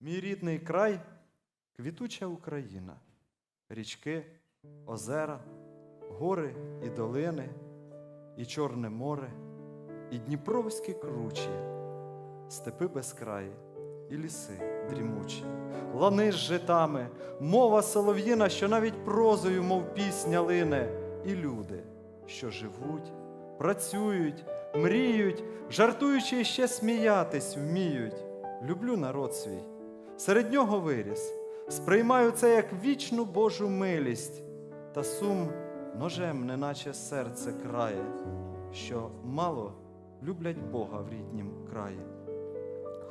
Мій рідний край квітуча Україна, річки, озера, гори і долини, і Чорне море, і Дніпровські кручі, степи безкраї, і ліси дрімучі, лани з житами, мова солов'їна, що навіть прозою, мов пісня лине, і люди, що живуть, працюють, мріють, жартуючи ще сміятись вміють. Люблю народ свій, серед нього виріс, сприймаю це як вічну Божу милість, та сум ножем, неначе серце крає, що мало люблять Бога в ріднім краї.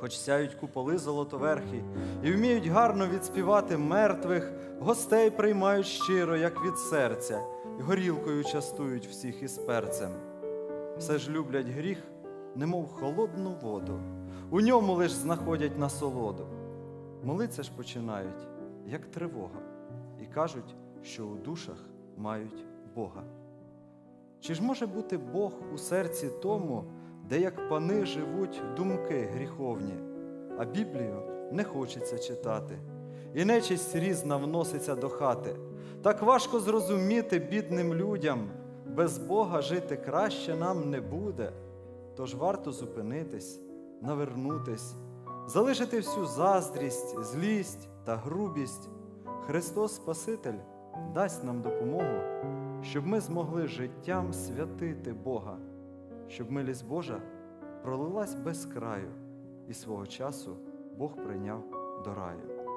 Хоч сяють куполи золотоверхі і вміють гарно відспівати мертвих, гостей приймають щиро, як від серця, і горілкою частують всіх із перцем. Все ж люблять гріх, немов холодну воду, у ньому лиш знаходять насолоду. Молиться ж починають, як тривога, і кажуть, що у душах мають Бога. Чи ж може бути Бог у серці тому, де як пани живуть думки гріховні, а Біблію не хочеться читати, і нечисть різна вноситься до хати. Так важко зрозуміти бідним людям, без Бога жити краще нам не буде. Тож варто зупинитись, навернутись, залишити всю заздрість, злість та грубість. Христос Спаситель дасть нам допомогу, щоб ми змогли життям святити Бога, щоб милість Божа пролилась без краю, і свого часу Бог прийняв до раю.